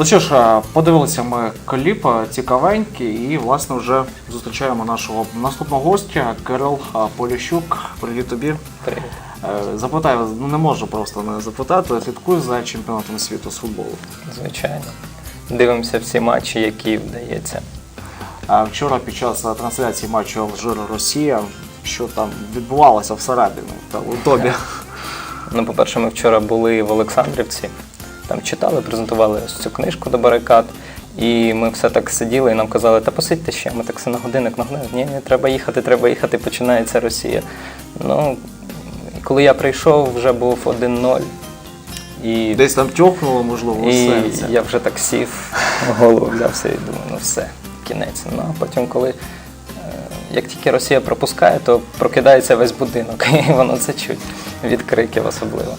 Ну що ж, подивилися ми кліп цікавенький і, власне, вже зустрічаємо нашого наступного гостя Кирил Поліщук. Привіт тобі. Привіт. Е, Запитаю, ну не можу просто не запитати. Слідкую за чемпіонатом світу з футболу. Звичайно. Дивимося всі матчі, які вдається. А вчора під час трансляції матчу Алжир Росія, що там відбувалося всередині та у тобі. Ну, по-перше, ми вчора були в Олександрівці, там читали, презентували ось цю книжку до барикад. І ми все так сиділи і нам казали, та посидьте ще, ми так все на годинник, на годинник. Ні, ні, треба їхати, треба їхати, починається Росія. Ну, коли я прийшов, вже був 1-0. І, Десь там тьохнуло, можливо, і серце. я вже так сів, голову взявся і думаю, ну все, кінець. Ну а потім, коли е, як тільки Росія пропускає, то прокидається весь будинок, і воно це чуть від криків особливо.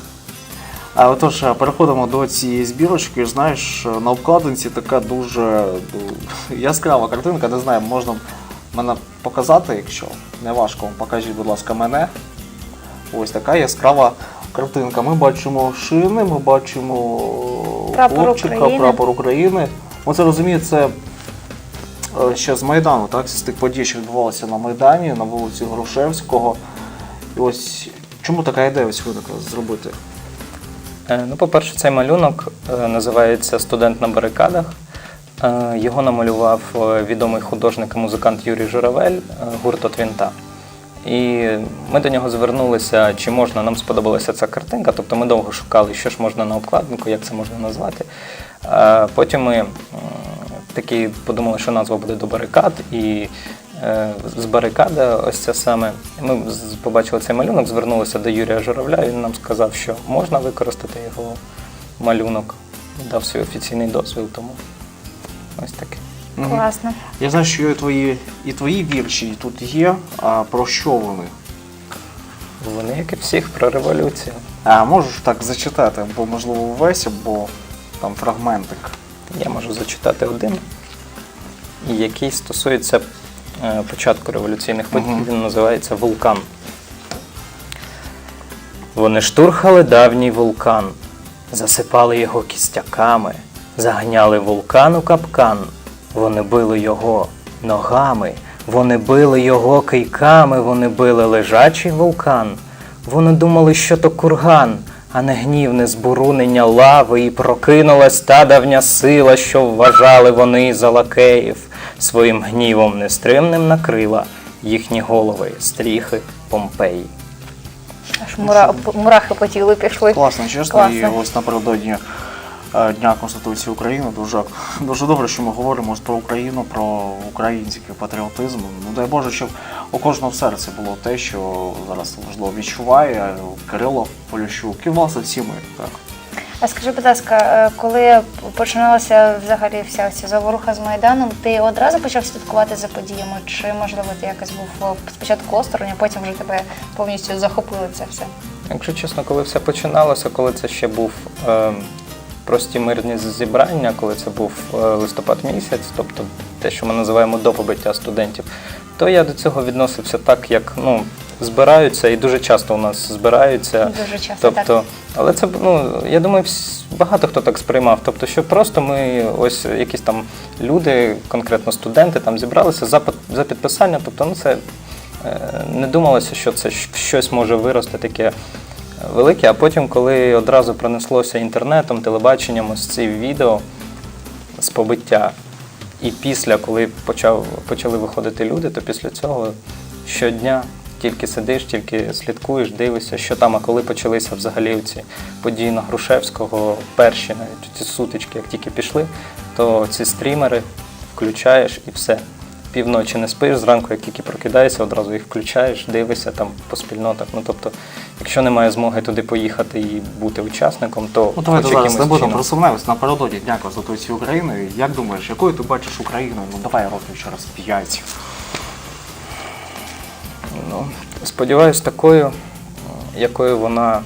А отож, а, переходимо до цієї збірочки. Знаєш, на обкладинці така дуже ну, яскрава картинка. Не знаю, можна мене показати, якщо не важко, покажіть, будь ласка, мене. Ось така яскрава картинка. Ми бачимо шини, ми бачимо Прапор хлопчика, України. прапор України. Оце розумію, це е, ще з Майдану, так? З тих подій, що відбувалися на Майдані, на вулиці Грушевського. І ось чому така ідея ось виникла зробити? Е, Ну, по-перше, цей малюнок е, називається Студент на барикадах. Е, Його намалював відомий художник і музикант Юрій Журавель, гурт «От Вінта. І ми до нього звернулися, чи можна, нам сподобалася ця картинка. Тобто ми довго шукали, що ж можна на обкладинку, як це можна назвати. Потім ми такі подумали, що назва буде до барикад, і з барикада, ось це саме. Ми побачили цей малюнок, звернулися до Юрія Журавля. Він нам сказав, що можна використати його малюнок, дав свій офіційний дозвіл, тому ось таке. Класно. Я знаю, що і твої, і твої вірші тут є. А про що вони? Вони, як і всіх, про революцію. А можеш так зачитати, або можливо весь, або там фрагментик. Я можу зачитати один, який стосується е, початку революційних подій. Мгм. Він називається Вулкан. Вони штурхали давній вулкан, засипали його кістяками, заганяли вулкан у капкан. Вони били його ногами, вони били його кийками, вони били лежачий вулкан. Вони думали, що то курган, а не гнівне збурунення лави, і прокинулась та давня сила, що вважали вони за лакеїв. Своїм гнівом нестримним накрила їхні голови, стріхи Помпеї. Аж мура... мурахи по тілу пішли. Класно, чесно, Класно. і ось напередодні е, Дня Конституції України дуже, дуже добре, що ми говоримо про Україну, про український патріотизм. Ну дай Боже, щоб у кожного в серці було те, що зараз можливо відчуває Кирило Поліщук і власне всі ми. Так. А скажи, будь ласка, е, коли починалася взагалі вся ця заворуха з Майданом, ти одразу почав слідкувати за подіями? Чи можливо ти якось був е, спочатку осторонь, а потім вже тебе повністю захопило це все? Якщо чесно, коли все починалося, коли це ще був е, прості мирні зібрання, коли це був е, листопад місяць, тобто те, що ми називаємо до побиття студентів, то я до цього відносився так, як ну, збираються, і дуже часто у нас збираються. Дуже часто Тобто, так. але це ну я думаю, багато хто так сприймав. Тобто, що просто ми ось якісь там люди, конкретно студенти, там зібралися за за підписання. Тобто, ну це е, не думалося, що це щось може вирости таке е, велике. А потім, коли одразу пронеслося інтернетом, телебаченням, ось ці відео з побиття. І після, коли почав, почали виходити люди, то після цього щодня тільки сидиш, тільки слідкуєш, дивишся, що там, а коли почалися взагалі ці події на Грушевського, перші навіть ці сутички, як тільки пішли, то ці стрімери включаєш і все. Півночі не спиш, зранку, як тільки прокидаєшся, одразу їх включаєш, дивишся там по спільнотах. Ну тобто, якщо немає змоги туди поїхати і бути учасником, то Ну давайте зараз не будемо чином. про напередодні Дня Конституції України. Як думаєш, якою ти бачиш Україну? Ну давай років через п'ять. Ну, сподіваюсь, такою, якою вона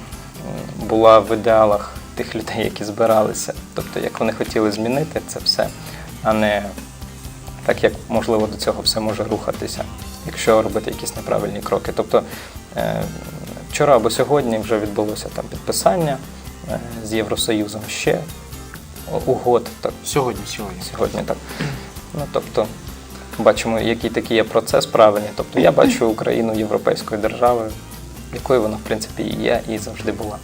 була в ідеалах тих людей, які збиралися. Тобто, як вони хотіли змінити це все, а не так, як можливо до цього все може рухатися, якщо робити якісь неправильні кроки. Тобто е, вчора або сьогодні вже відбулося там підписання е, з Євросоюзом ще угод. Так, Сьогодні, сьогодні. сьогодні так. Ну, тобто, бачимо, який такий є процес правильний. Тобто я бачу Україну європейською державою, якою вона, в принципі, і є, і завжди була.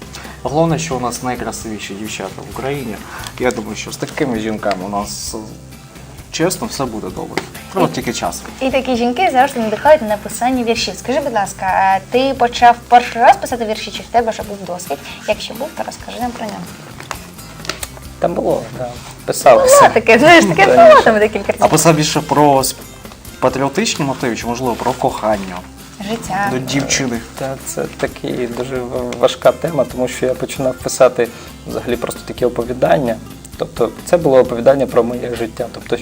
Головне, що у нас найкрасивіші дівчата в Україні. Я думаю, що з такими жінками у нас чесно все буде добре. Треба тільки час. І такі жінки завжди надихають на написання віршів. Скажи, будь ласка, а ти почав перший раз писати вірші, чи в тебе вже був досвід? Якщо був, то розкажи нам про нього. Там було, да, Було писалося. таке, знаєш, таке було там декілька А разів. писав більше про патріотичні мотиви, чи можливо про кохання Життя. до дівчини. Та це такі дуже в- важка тема, тому що я починав писати взагалі просто такі оповідання. Тобто це було оповідання про моє життя. Тобто, е,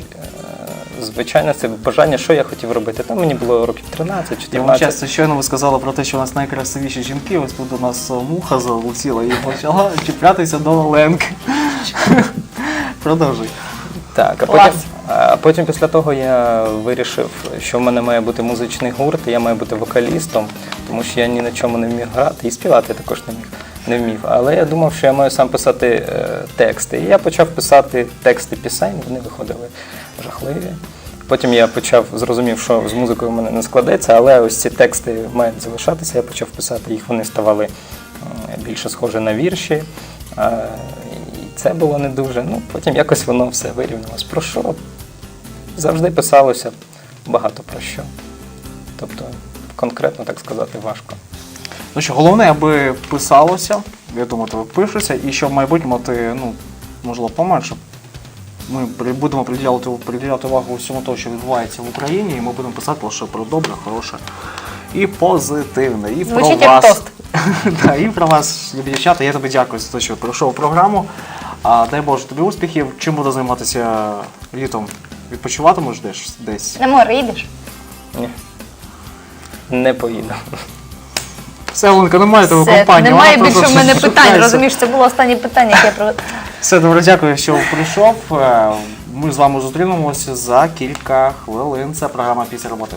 звичайно, це бажання, що я хотів робити. Там мені було років 13, Я вам 14. часто щойно ви сказали про те, що у нас найкрасивіші жінки. Ось тут у нас е, муха залетіла і почала чіплятися до Оленки. Продовжуй. Так, а Клас. потім, а потім після того я вирішив, що в мене має бути музичний гурт, і я маю бути вокалістом, тому що я ні на чому не вмів грати, і співати також не міг. Не вмів. Але я думав, що я маю сам писати е, тексти. І я почав писати тексти пісень, вони виходили жахливі. Потім я почав зрозумів, що з музикою в мене не складеться, але ось ці тексти мають залишатися. Я почав писати їх, вони ставали більше схожі на вірші. Е, це було не дуже. Ну, потім якось воно все вирівнялось. Про що? Завжди писалося багато про що. Тобто, конкретно так сказати важко. Ну що, головне, аби писалося, я думаю, тебе пишеться, і щоб в майбутньому ти, ну, можливо, поменше. Ми будемо приділяти, приділяти увагу всьому того, що відбувається в Україні, і ми будемо писати лише про добре, хороше і позитивне. І Звучить про як вас. тост. Да, і про вас, любі дівчата. Я тобі дякую за те, що пройшов програму. А, дай Боже тобі успіхів. Чим буде займатися літом? Відпочиватимеш десь десь? На море їдеш? Ні. Не поїду. Все, Оленка, немає тебе Все, компанії. немає вона більше просто в мене питань, шукається. розумієш, це було останнє питання, яке я про. Все, добре, дякую, що прийшов. Е, Ми з вами зустрінемося за кілька хвилин. Це програма після роботи.